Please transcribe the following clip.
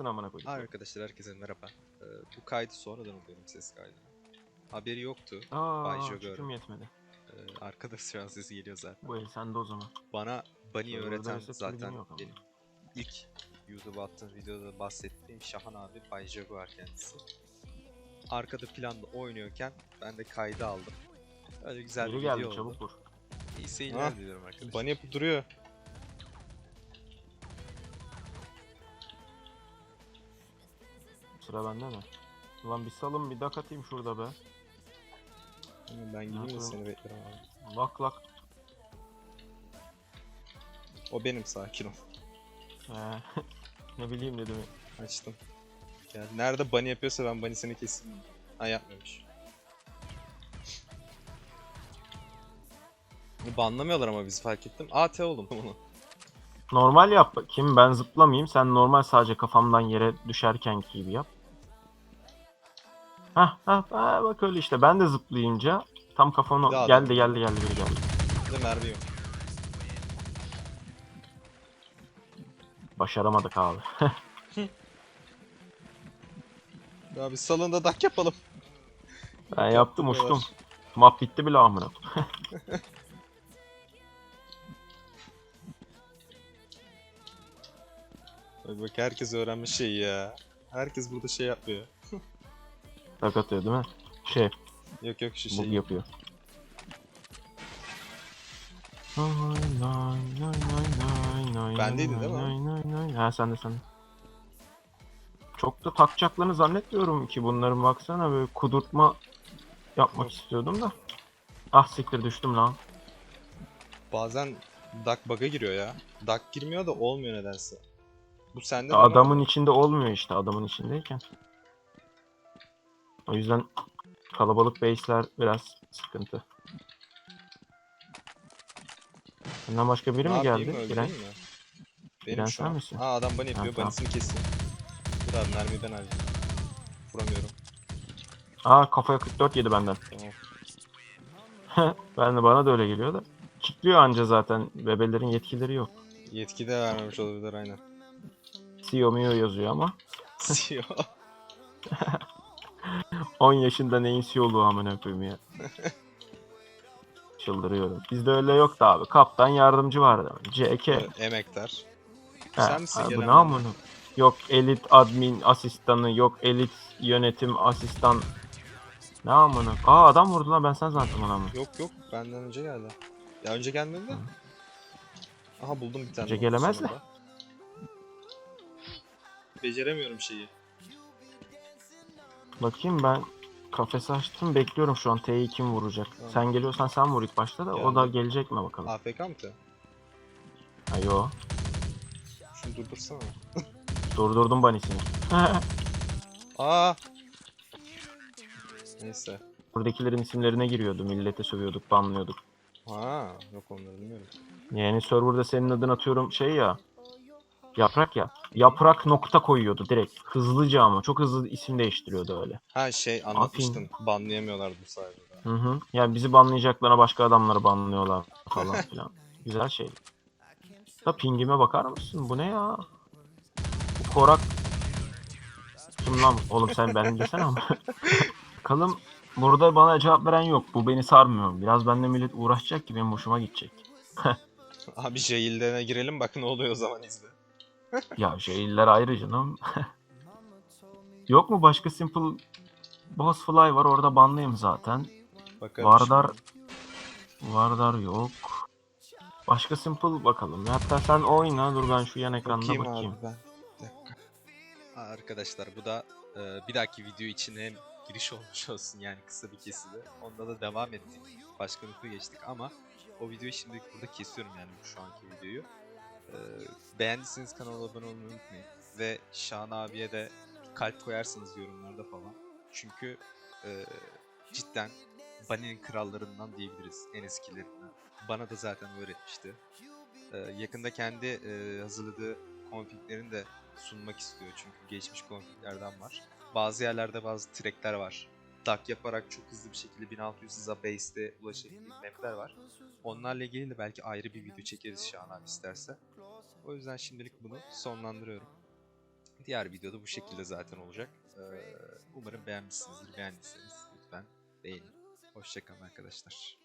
amına koyayım. Arkadaşlar herkese merhaba. Ee, bu kaydı sonradan alıyorum ses kaydını. Haberi yoktu. Aa, Bay Jogger. yetmedi. Ee, arkada şu an sesi geliyor zaten. Bu el sende o zaman. Bana Bunny öğreten zaten benim ilk YouTube'a attığım videoda bahsettiğim Şahan abi Bay Jaguar kendisi. Arkada planda oynuyorken ben de kaydı aldım. Öyle güzel Biri bir geldi video oldu. çabuk vur. İyi seyirler diliyorum arkadaşlar. Bunny yapıp duruyor. Sıra bende mi? Ulan bir salın bir dak atayım şurada be. Ben gideyim de seni beklerim abi. Lak lak. O benim sakin ol. Ne bileyim dedim. Açtım. Gel. Nerede bunny yapıyorsa ben bunny'sini keseyim. Ha yapmamış. Banlamıyorlar ama bizi fark ettim. AT oldum bunu. Normal yap bakayım ben zıplamayayım. Sen normal sadece kafamdan yere düşerken gibi yap. Hah hah hah, bak öyle işte ben de zıplayınca tam kafama Bir daha geldi da- geldi geldi biri geldi. Bir de mermi yok. Başaramadık abi. Ya biz salonda dak yapalım. Ben yaptım Yaptık uçtum. Map bitti bile amına. Bak herkes öğrenmiş şeyi ya. Herkes burada şey yapıyor. Tak atıyor değil mi? Şey Yok yok şu bug şey. yapıyor. Bendeydi değil mi? Ha sende sende. Çok da takacaklarını zannetmiyorum ki bunların baksana böyle kudurtma yapmak istiyordum da. Ah siktir düştüm lan. Bazen dak bug'a giriyor ya. Dak girmiyor da olmuyor nedense. Bu sende de var Adamın mı? içinde olmuyor işte adamın içindeyken. O yüzden kalabalık base'ler biraz sıkıntı. Senden başka biri Ne mi yapayım, geldi? Giren. mi? Benim Giren şu sen an. misin? Aa adam bana yapıyor. Ha, tamam. Banisini keseyim. Dur abi mermiyi ben harcayayım. Vuramıyorum. Aa kafaya 44 yedi benden. Tamam. ben de bana da öyle geliyor da. Kitliyor anca zaten. Bebelerin yetkileri yok. Yetki de vermemiş olabilir aynen. CEO Mio yazıyor ama. CEO. 10 yaşında neyin CEO'luğu amına koyayım ya. Çıldırıyorum. Bizde öyle yoktu abi. Kaptan yardımcı vardı. CK. Emektar. Ha, Sen misin ha, bu gelen ne amına? Yok elit admin asistanı, yok elit yönetim asistan. Ne amına? Aa adam vurdu lan ben sen zannettim ama. Yok yok benden önce geldi. Ya önce gelmedi de. Aha buldum bir tane. Önce gelemez sonunda. Beceremiyorum şeyi. Bakayım ben kafesi açtım bekliyorum şu an T'yi kim vuracak. Tamam. Sen geliyorsan sen vur ilk başta da o Geldim. da gelecek mi bakalım. AFK mı ki? Ha yo. Şunu durdursana. Durdurdum banisini. Aa. Neyse. Buradakilerin isimlerine giriyordu. Millete sövüyorduk, banlıyorduk. Ha, yok onları bilmiyorum. Yani serverda senin adın atıyorum şey ya. Yaprak ya. Yaprak nokta koyuyordu direkt. Hızlıca ama. Çok hızlı isim değiştiriyordu öyle. Ha şey anlatmıştın. Banlayamıyorlardı bu sayede. Hı hı. Yani bizi banlayacaklarına başka adamları banlıyorlar falan filan. Güzel şey. Da pingime bakar mısın? Bu ne ya? Bu korak. Kim lan? Oğlum sen benim desene ama. Bakalım burada bana cevap veren yok. Bu beni sarmıyor. Biraz bende millet uğraşacak ki benim hoşuma gidecek. Abi jail'lerine girelim bak ne oluyor o zaman izle. Ya şeyler ayrı canım. Yok mu başka simple boss fly var orada banlıyım zaten. Bakalım Vardar şimdi. Vardar yok. Başka simple bakalım. Hatta sen oyna dur ben şu yan ekranda Bakayım, bakayım. abi ben. Bir dakika. Ha, Arkadaşlar bu da e, bir dahaki video için hem giriş olmuş olsun yani kısa bir kesidi. Onda da devam ettik. Başka bir geçtik ama o videoyu şimdilik burada kesiyorum yani şu anki videoyu. E, beğendiyseniz kanala abone olmayı unutmayın. Ve Şahan abiye de kalp koyarsınız yorumlarda falan. Çünkü e, cidden Bunny'nin krallarından diyebiliriz. En eskilerinden. Bana da zaten öğretmişti. E, yakında kendi e, hazırladığı configlerini de sunmak istiyor çünkü geçmiş configlerden var. Bazı yerlerde bazı trackler var. Duck yaparak çok hızlı bir şekilde 1600 hıza base'de ulaşabildiği mapler var. Onlarla ilgili de belki ayrı bir video çekeriz Şahan abi isterse. O yüzden şimdilik bunu sonlandırıyorum. Diğer videoda bu şekilde zaten olacak. Ee, umarım beğenmişsinizdir. Beğendiyseniz lütfen beğenin. Hoşçakalın arkadaşlar.